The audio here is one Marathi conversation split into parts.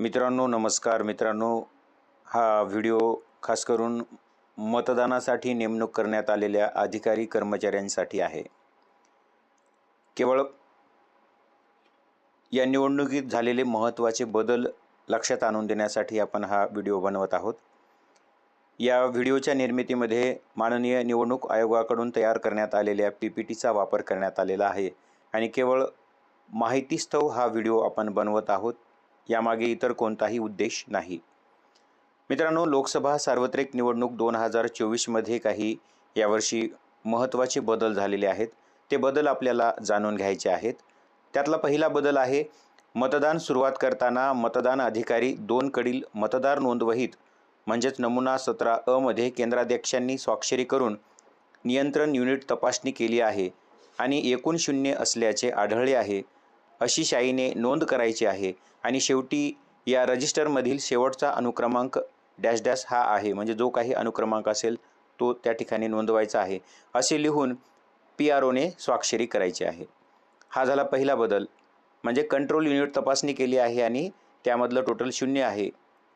मित्रांनो नमस्कार. मित्रांनो हा व्हिडिओ खास करून मतदानासाठी नेमणूक करण्यात आलेल्या अधिकारी कर्मचाऱ्यांसाठी आहे. केवळ या निवडणुकीत झालेले महत्त्वाचे बदल लक्षात आणून देण्यासाठी आपण हा व्हिडिओ बनवत आहोत. या व्हिडिओच्या निर्मितीमध्ये माननीय निवडणूक आयोगाकडून तयार करण्यात आलेल्या पी पी टीचा वापर करण्यात आलेला आहे आणि केवळ माहितीस्तव हा व्हिडिओ आपण बनवत आहोत. यामागे इतर कोणताही उद्देश नाही. मित्रांनो लोकसभा सार्वत्रिक निवडणूक दोन हजार चोवीसमध्ये काही यावर्षी महत्त्वाचे बदल झालेले आहेत. ते बदल आपल्याला जाणून घ्यायचे आहेत. त्यातला पहिला बदल आहे मतदान सुरुवात करताना मतदान अधिकारी दोनकडील मतदार नोंदवहीत म्हणजेच नमुना सतरा अ मध्ये केंद्राध्यक्षांनी स्वाक्षरी करून नियंत्रण युनिट तपासणी केली आहे आणि एकूण शून्य असल्याचे आढळले आहे. अशी शाईने नोंद करायची आहे. आणि शेवटी या रजिस्टरमधील शेवटचा अनुक्रमांक डॅश डॅश हा आहे. म्हणजे जो काही अनुक्रमांक असेल तो त्या ठिकाणी नोंदवायचा आहे. असे लिहून पी आर ओने स्वाक्षरी करायची आहे. हा झाला पहिला बदल. म्हणजे कंट्रोल युनिट तपासणी केली आहे आणि त्यामधलं टोटल शून्य आहे.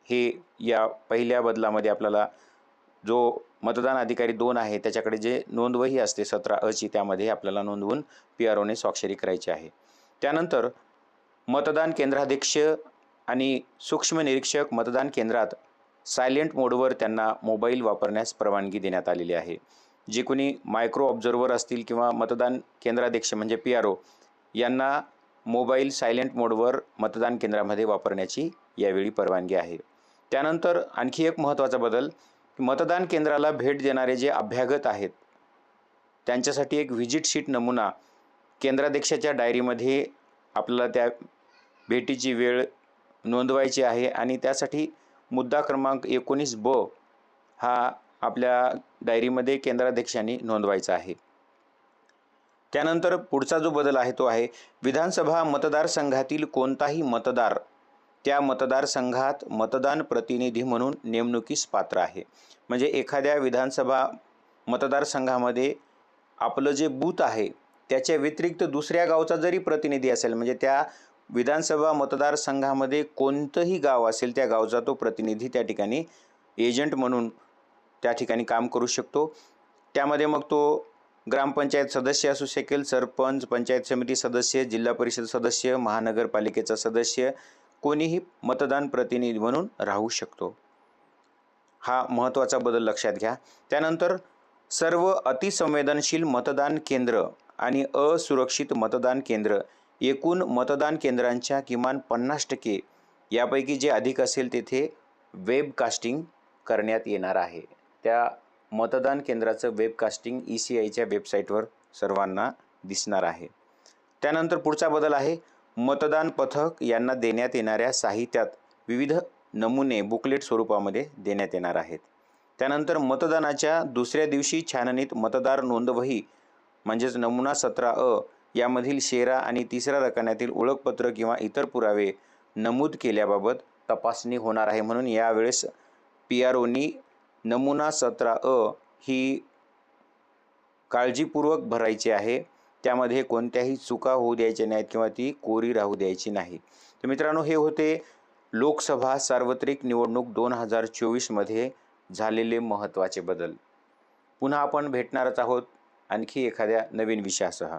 हे या पहिल्या बदलामध्ये आपल्याला जो मतदान अधिकारी दोन आहे त्याच्याकडे जे नोंदवही असते सतरा अची त्यामध्ये आपल्याला नोंदवून पी आर ओने स्वाक्षरी करायची आहे. त्यानंतर मतदान केंद्राध्यक्ष आणि सूक्ष्म निरीक्षक मतदान केंद्रात सायलेंट मोडवर त्यांना मोबाईल वापरण्यास परवानगी देण्यात आलेली आहे. जे कोणी मायक्रो ऑब्झर्वर असतील किंवा मतदान केंद्राध्यक्ष म्हणजे पी आर ओ यांना मोबाईल सायलेंट मोडवर मतदान केंद्रामध्ये वापरण्याची यावेळी परवानगी आहे. त्यानंतर आणखी एक महत्त्वाचा बदल मतदान केंद्राला भेट देणारे जे अभ्यागत आहेत त्यांच्यासाठी एक व्हिजिट शीट नमुना केंद्राध्यक्षाच्या डायरीमध्ये आपल्याला त्या भेटीची वेळ नोंदवायची आहे आणि त्यासाठी मुद्दा क्रमांक एकोणीस ब हा आपल्या डायरीमध्ये केंद्राध्यक्षांनी नोंदवायचा आहे. त्यानंतर पुढचा जो बदल आहे तो आहे विधानसभा मतदारसंघातील कोणताही मतदार त्या मतदारसंघात मतदान प्रतिनिधी म्हणून नेमणुकीस पात्र आहे. म्हणजे एखाद्या विधानसभा मतदारसंघामध्ये आपलं जे बूथ आहे त्याच्या व्यतिरिक्त दुसऱ्या गावचा जरी प्रतिनिधी असेल म्हणजे त्या विधानसभा मतदारसंघामध्ये कोणतंही गाव असेल त्या गावचा तो प्रतिनिधी त्या ठिकाणी एजंट म्हणून त्या ठिकाणी काम करू शकतो. त्यामध्ये मग तो ग्रामपंचायत सदस्य असू शकेल सरपंच पंचायत समिती सदस्य जिल्हा परिषद सदस्य महानगरपालिकेचा सदस्य कोणीही मतदान प्रतिनिधी म्हणून राहू शकतो. हा महत्त्वाचा बदल लक्षात घ्या. त्यानंतर सर्व अतिसंवेदनशील मतदान केंद्र आणि असुरक्षित मतदान केंद्र. एकूण मतदान केंद्रांच्या किमान पन्नास टक्के यापैकी जे अधिक असेल तेथे वेबकास्टिंग करण्यात येणार आहे. त्या मतदान केंद्राचं वेबकास्टिंग ई सी आयच्या वेबसाईटवर सर्वांना दिसणार आहे. त्यानंतर पुढचा बदल आहे. मतदान पथक यांना देण्यात येणाऱ्या साहित्यात विविध नमुने बुकलेट स्वरूपामध्ये देण्यात येणार आहेत. त्यानंतर मतदानाच्या दुसऱ्या दिवशी छाननीत मतदार नोंदवही म्हणजेच नमुना सतरा अ यामधील शेरा आणि तिसऱ्या रकान्यातील ओळखपत्र किंवा इतर पुरावे नमूद केल्याबाबत तपासणी होणार आहे. म्हणून यावेळेस पी आर ओनी नमुना सतरा अ ही काळजीपूर्वक भरायची आहे. त्यामध्ये कोणत्याही चुका होऊ द्यायच्या नाहीत किंवा ती कोरी राहू द्यायची नाही. तर मित्रांनो हे होते लोकसभा सार्वत्रिक निवडणूक दोन हजार चोवीसमध्ये झालेले महत्त्वाचे बदल. पुन्हा आपण भेटणारच आहोत. आणखी एखाद्या नवीन विषयासह.